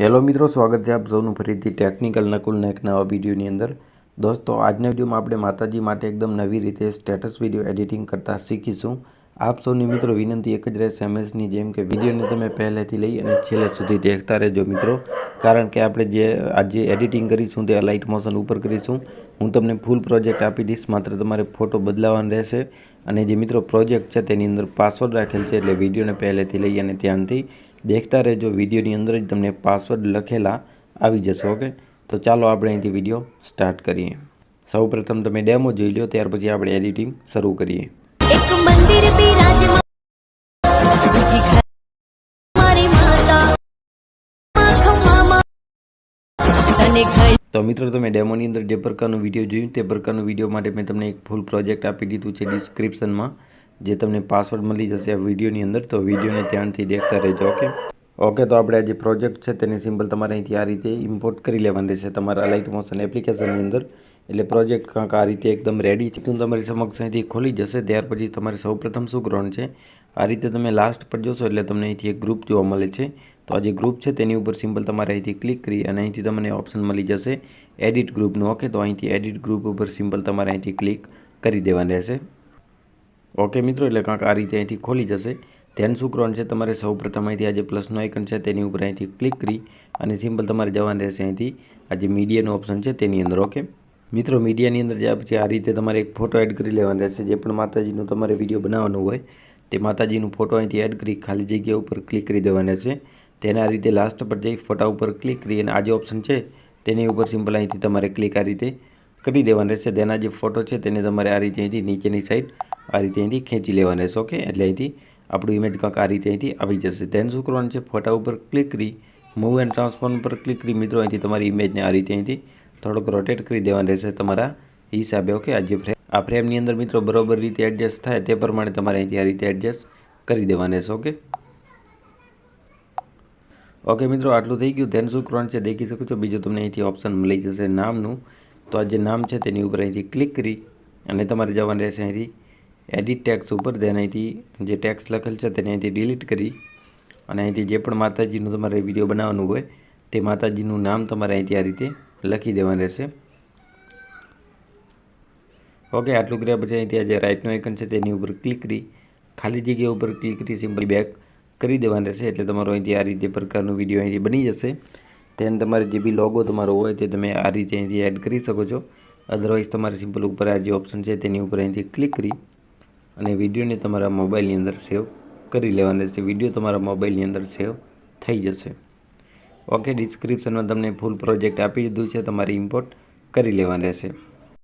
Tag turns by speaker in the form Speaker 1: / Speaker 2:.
Speaker 1: Hello મિત્રો, સ્વાગત છે આપ સૌનું ફરીથી ટેકનિકલ નકુલના એક નવા વિડીયોની અંદર. દોસ્તો, આજના વિડીયોમાં આપણે માતાજી માટે એકદમ નવી રીતે સ્ટેટસ વીડિયો એડિટિંગ કરતાં શીખીશું. આપ સૌની મિત્રો વિનંતી એક જ રહેશે એમએસની જેમ કે વિડીયોને તમે પહેલેથી લઈ અને છેલ્લે સુધી દેખતા રહેજો મિત્રો. કારણ કે આપણે જે આજે એડિટિંગ કરીશું તે લાઇટ મોશન ઉપર કરીશું. હું તમને ફૂલ પ્રોજેક્ટ આપી દઈશ, માત્ર તમારે ફોટો બદલાવાનો રહેશે. અને જે મિત્રો પ્રોજેક્ટ છે તેની અંદર પાસવર્ડ રાખેલ છે એટલે વિડીયોને પહેલેથી લઈ અને ધ્યાનથી દેખતા રહેજો. વિડીયોની અંદર જ તમને પાસવર્ડ લખેલા આવી જશે ઓકે? તો ચાલો આપણે અહીંથી વીડિયો સ્ટાર્ટ કરીએ. સૌપ્રથમ તમે ડેમો જોઈ લો ત્યાર પછી આપણે એડિટિંગ શરૂ કરીએ. તો મિત્રો તમે ડેમોની અંદર જે પ્રકારનો વીડિયો જોયું તે પ્રકારનો વીડિયો માટે મેં તમને એક ફૂલ પ્રોજેક્ટ આપી દીધું છે ડિસ્ક્રિપ્શનમાં જે તમને પાસવર્ડ મળી જશે આ વિડીયોની અંદર, તો વિડીયોને ધ્યાનથી દેખતા રહેજો, ઓકે? ઓકે, તો આપણે આ જે પ્રોજેક્ટ છે તેની સિમ્પલ તમારે અહીંથી આ રીતે ઇમ્પોર્ટ કરી લેવાની રહેશે તમારા લાઇટ મોશન એપ્લિકેશનની અંદર. એટલે પ્રોજેક્ટ કાંક આ રીતે એકદમ રેડી છે. તમારી સમક્ષ અહીંથી ખોલી જશે. ત્યાર પછી તમારે સૌપ્રથમ શું કરવાનું છે? આ રીતે તમે લાસ્ટ પર જોશો એટલે તમને અહીંથી એક ગ્રુપ જોવા મળે છે. તો આ જે ગ્રુપ છે તેની ઉપર સિમ્પલ તમારે અહીંથી ક્લિક કરી અને અહીંથી તમને ઓપ્શન મળી જશે એડિટ ગ્રુપનું ઓકે? તો અહીંથી એડિટ ગ્રુપ ઉપર સિમ્પલ તમારે અહીંથી ક્લિક કરી દેવાનું રહેશે. ઓકે મિત્રો, એટલે કાંક આ રીતે અહીંથી ખોલી જશે. ધ્યાન શું કરવાનું છે? તમારે સૌ પ્રથમ અહીંથી આ જે પ્લસનો આઇકન છે તેની ઉપર અહીંથી ક્લિક કરી અને સિમ્પલ તમારે જવાનું રહેશે અહીંથી. આ જે મીડિયાનો ઓપ્શન છે તેની અંદર, ઓકે? મિત્રો મીડિયાની અંદર જ્યાં પછી આ રીતે તમારે એક ફોટો એડ કરી લેવાનો રહેશે. જે પણ માતાજીનો તમારે વીડિયો બનાવવાનો હોય, તે માતાજીનું ફોટો અહીંથી એડ કરી ખાલી જગ્યા ઉપર ક્લિક કરી દેવાના છે તેને આ રીતે લાસ્ટ પર જઈ ફોટા ઉપર ક્લિક કરી અને આ જે ઓપ્શન છે તેની ઉપર સિમ્પલ અહીંથી તમારે ક્લિક આ રીતે કરી દેવાનું રહેશે. તેના જે ફોટો છે તેને તમારે આ રીતે અહીંથી નીચેની સાઈડ આ રીતે અહીંથી ખેંચી લેવાના રહેશે ઓકે એટલે અહીંથી આપણું ઇમેજ કાંક આ રીતે અહીંથી આવી જશે. ધેન શું કરવાનું છે? ફોટા ઉપર ક્લિક કરી મૂવ એન્ડ ટ્રાન્સફોર્મ ઉપર ક્લિક કરી, મિત્રો, અહીંથી તમારી ઇમેજને આ રીતે અહીંથી થોડોક રોટેટ કરી દેવાનું રહેશે તમારા હિસાબે ઓકે આ જે ફ્રેમ આ ફ્રેમની અંદર, મિત્રો, બરોબર રીતે એડજસ્ટ થાય તે પ્રમાણે તમારે અહીંથી આ રીતે એડજસ્ટ કરી દેવાના રહેશે ઓકે ઓકે મિત્રો, આટલું થઈ ગયું. ધેન શું કરવાનું છે? દેખી શકો છો? બીજું તમને અહીંથી ઓપ્શન મળી જશે નામનું. તો આ જે નામ છે તેની ઉપર અહીંથી ક્લિક કરી અને તમારે જવાનું રહેશે અહીંથી એડિટ ટેક્સ ઉપર તેને અહીંથી જે ટેક્સ લખેલ છે તેને અહીંથી ડિલીટ કરી અને અહીંથી જે પણ માતાજીનું તમારે વીડિયો બનાવવાનું હોય તે માતાજીનું નામ તમારે અહીંથી આ રીતે લખી દેવાનું રહેશે. ઓકે આટલું કર્યા પછી અહીંથી આ જે રાઇટનું આઇકન છે તેની ઉપર ક્લિક કરી, ખાલી જગ્યા ઉપર ક્લિક કરી સિમ્પલી બેક કરી દેવાનું રહેશે એટલે તમારો અહીંથી આ રીતે પ્રકારનો વીડિયો અહીંથી બની જશે. તેને તમારે જે બી લોગો તમારો હોય તે તમે આ રીતે અહીંથી એડ કરી શકો છો. અદરવાઇઝ તમારે સિમ્પલ ઉપર આ જે ઓપ્શન છે તેની ઉપર અહીંથી ક્લિક કરી અને વિડીયોને તમારા મોબાઈલની અંદર સેવ કરી લેવાના રહેશે વીડિયો તમારા મોબાઈલની અંદર સેવ થઈ જશે. ઓકે, ડિસ્ક્રિપ્શનમાં તમને ફૂલ પ્રોજેક્ટ આપી દીધું છે. તમારે ઇમ્પોર્ટ કરી લેવાનું રહેશે